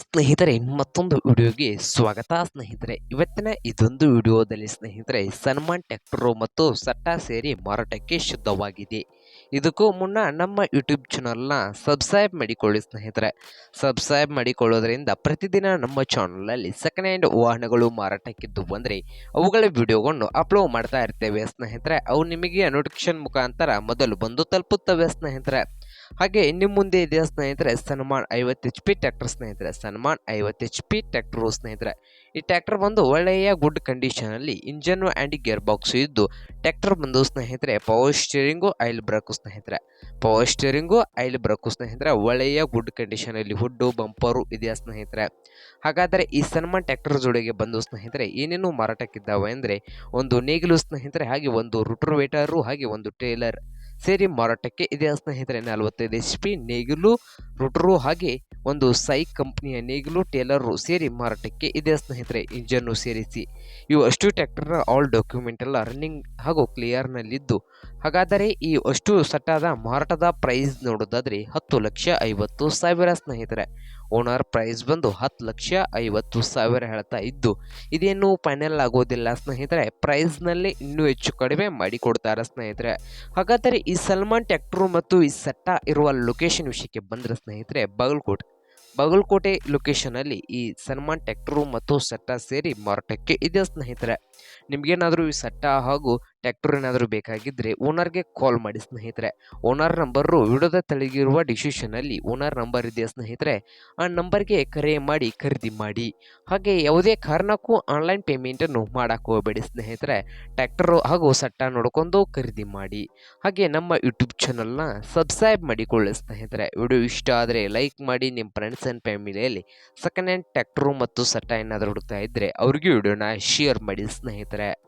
ಸ್ನೇಹಿತರೆ, ಮತ್ತೊಂದು ವಿಡಿಯೋಗೆ ಸ್ವಾಗತ ಸ್ನೇಹಿತರೆ. ಇವತ್ತಿನ ಇದೊಂದು ವಿಡಿಯೋದಲ್ಲಿ ಸ್ನೇಹಿತರೆ, ಸನ್ಮಾನ್ ಟ್ಯಾಕ್ಟರು ಮತ್ತು ಸಟ್ಟಾ ಸೇರಿ ಮಾರಾಟಕ್ಕೆ ಶುದ್ಧವಾಗಿದೆ. ಇದಕ್ಕೂ ಮುನ್ನ ನಮ್ಮ ಯೂಟ್ಯೂಬ್ ಚಾನಲ್ನ ಸಬ್ಸ್ಕ್ರೈಬ್ ಮಾಡಿಕೊಳ್ಳಿ ಸ್ನೇಹಿತರೆ. ಸಬ್ಸ್ಕ್ರೈಬ್ ಮಾಡಿಕೊಳ್ಳೋದ್ರಿಂದ ಪ್ರತಿದಿನ ನಮ್ಮ ಚಾನಲಲ್ಲಿ ಸೆಕೆಂಡ್ ಹ್ಯಾಂಡ್ ವಾಹನಗಳು ಮಾರಾಟಕ್ಕಿದ್ದು ಬಂದರೆ, ಅವುಗಳ ವಿಡಿಯೋಗಳನ್ನು ಅಪ್ಲೋಡ್ ಮಾಡ್ತಾ ಇರ್ತೇವೆ ಸ್ನೇಹಿತರೆ. ಅವು ನಿಮಗೆ ನೋಟಿಫಿಕೇಶನ್ ಮುಖಾಂತರ ಮೊದಲು ಬಂದು ತಲುಪುತ್ತವೆ ಸ್ನೇಹಿತರೆ. ಹಾಗೆ ಇನ್ನು ಮುಂದೆ ಇದೆ ಸ್ನೇಹಿತರೆ ಸನ್ಮಾನ್ ಐವತ್ತು ಎಚ್ ಪಿ ಟ್ರ್ಯಾಕ್ಟರ್ ಸ್ನೇಹಿತರೆ, ಸನ್ಮಾನ್ ಐವತ್ತು ಎಚ್ ಪಿ ಟ್ಯಾಕ್ಟ್ರು ಸ್ನೇಹಿತರೆ. ಈ ಟ್ರ್ಯಾಕ್ಟರ್ ಬಂದು ಒಳ್ಳೆಯ ಗುಡ್ ಕಂಡೀಷನಲ್ಲಿ ಇಂಜನ್ನು ಆ್ಯಂಡ್ ಗೇರ್ ಬಾಕ್ಸ್ ಇದ್ದು ಟ್ರ್ಯಾಕ್ಟರ್ ಬಂದು ಸ್ನೇಹಿತರೆ ಪವರ್ ಸ್ಟೀರಿಂಗು ಆಯಿಲ್ ಬ್ರೇಕು ಸ್ನೇಹಿತರೆ. ಪವರ್ ಸ್ಟೀರಿಂಗು ಆಯಿಲ್ ಬ್ರೇಕು ಸ್ನೇಹಿತರೆ ಒಳ್ಳೆಯ ಗುಡ್ ಕಂಡೀಷನಲ್ಲಿ ಹುಡ್ಡು ಬಂಪರು ಇದೆಯಾ ಸ್ನೇಹಿತರೆ. ಹಾಗಾದರೆ ಈ ಸನ್ಮಾನ್ ಟ್ಯಾಕ್ಟರ್ ಜೋಡಿಗೆ ಬಂದು ಸ್ನೇಹಿತರೆ ಏನೇನು ಮಾರಾಟಕ್ಕಿದ್ದಾವೆ ಅಂದರೆ ಒಂದು ನೇಗಿಲು ಸ್ನೇಹಿತರೆ, ಹಾಗೆ ಒಂದು ರುಟ್ರೋವೇಟರು ಹಾಗೆ ಒಂದು ಟೇಲರ್ ಸೇರಿ ಮಾರಾಟಕ್ಕೆ ಇದೆ ಸ್ನೇಹಿತರೆ ನಲವತ್ತೈದು ಎಚ್ ಪಿ ನೇಗಿಲು, ರುಟ್ರು ಹಾಗೆ ಒಂದು ಸೈ ಕಂಪ್ನಿಯ ನೇಗಿಲು, ಟೇಲರು ಸೇರಿ ಮಾರಾಟಕ್ಕೆ ಇದೆ ಸ್ನೇಹಿತರೆ ಇಂಜನ್ನು ಸೇರಿಸಿ. ಇವು ಅಷ್ಟು ಟ್ರ್ಯಾಕ್ಟರ್ನ ಆಲ್ ಡಾಕ್ಯುಮೆಂಟ್ ಎಲ್ಲ ರನ್ನಿಂಗ್ ಹಾಗೂ ಕ್ಲಿಯರ್ನಲ್ಲಿದ್ದು ಹಾಗಾದರೆ ಈ ಅಷ್ಟು ಸಟ್ಟಾದ ಮಾರಾಟದ ಪ್ರೈಸ್ ನೋಡೋದಾದರೆ ಹತ್ತು ಲಕ್ಷ ಐವತ್ತು ಸಾವಿರ ಸ್ನೇಹಿತರೆ. ಓನರ್ ಪ್ರೈಸ್ ಬಂದು ಹತ್ತು ಲಕ್ಷ ಐವತ್ತು ಸಾವಿರ ಹೇಳ್ತಾ ಇದ್ದು, ಇದೇನು ಫೈನಲ್ ಆಗೋದಿಲ್ಲ ಸ್ನೇಹಿತರೆ. ಪ್ರೈಸ್ನಲ್ಲಿ ಇನ್ನೂ ಹೆಚ್ಚು ಕಡಿಮೆ ಮಾಡಿಕೊಡ್ತಾರೆ ಸ್ನೇಹಿತರೆ. ಹಾಗಾದರೆ ಈ ಸಲ್ಮಾನ್ ಟ್ಯಾಕ್ಟ್ರು ಮತ್ತು ಈ ಸಟ್ಟ ಇರುವ ಲೊಕೇಶನ್ ವಿಷಯಕ್ಕೆ ಬಂದರೆ ಸ್ನೇಹಿತರೆ, ಬಾಗಲಕೋಟೆ. ಬಾಗಲಕೋಟೆ ಲೊಕೇಶನಲ್ಲಿ ಈ ಸಲ್ಮಾನ್ ಟ್ಯಾಕ್ಟ್ರು ಮತ್ತು ಸಟ್ಟ ಸೇರಿ ಮಾರಾಟಕ್ಕೆ ಇದೆ ಸ್ನೇಹಿತರೆ. ನಿಮಗೇನಾದರೂ ಈ ಸಟ್ಟ ಹಾಗೂ ಟ್ಯಾಕ್ಟರ್ ಏನಾದರೂ ಬೇಕಾಗಿದ್ದರೆ ಓನರ್ಗೆ ಕಾಲ್ ಮಾಡಿ ಸ್ನೇಹಿತರೆ. ಓನರ್ ನಂಬರು ವಿಡಿಯೋದ ತಳಗಿರುವ ಡಿಸಿಷನಲ್ಲಿ ಓನರ್ ನಂಬರ್ ಇದೆ ಸ್ನೇಹಿತರೆ. ಆ ನಂಬರ್ಗೆ ಕರೆ ಮಾಡಿ ಖರೀದಿ ಮಾಡಿ. ಹಾಗೆ ಯಾವುದೇ ಕಾರಣಕ್ಕೂ ಆನ್ಲೈನ್ ಪೇಮೆಂಟನ್ನು ಮಾಡಕ್ಕೆ ಹೋಗಬೇಡಿ ಸ್ನೇಹಿತರೆ. ಟ್ಯಾಕ್ಟರು ಹಾಗೂ ಸಟ್ಟ ನೋಡ್ಕೊಂಡು ಖರೀದಿ ಮಾಡಿ. ಹಾಗೆ ನಮ್ಮ ಯೂಟ್ಯೂಬ್ ಚಾನಲ್ನ ಸಬ್ಸ್ಕ್ರೈಬ್ ಮಾಡಿಕೊಳ್ಳಿ ಸ್ನೇಹಿತರೆ. ವಿಡಿಯೋ ಇಷ್ಟ ಆದರೆ ಲೈಕ್ ಮಾಡಿ ನಿಮ್ಮ ಫ್ರೆಂಡ್ಸ್ ಆ್ಯಂಡ್ ಫ್ಯಾಮಿಲಿಯಲ್ಲಿ ಸೆಕೆಂಡ್ ಹ್ಯಾಂಡ್ ಟ್ಯಾಕ್ಟ್ರು ಮತ್ತು ಸಟ್ಟ ಏನಾದರೂ ಹುಡುಕ್ತಾ ಇದ್ದರೆ ಅವ್ರಿಗೂ ವಿಡಿಯೋನ ಶೇರ್ ಮಾಡಿ ಸ್ನೇಹಿತರೆ.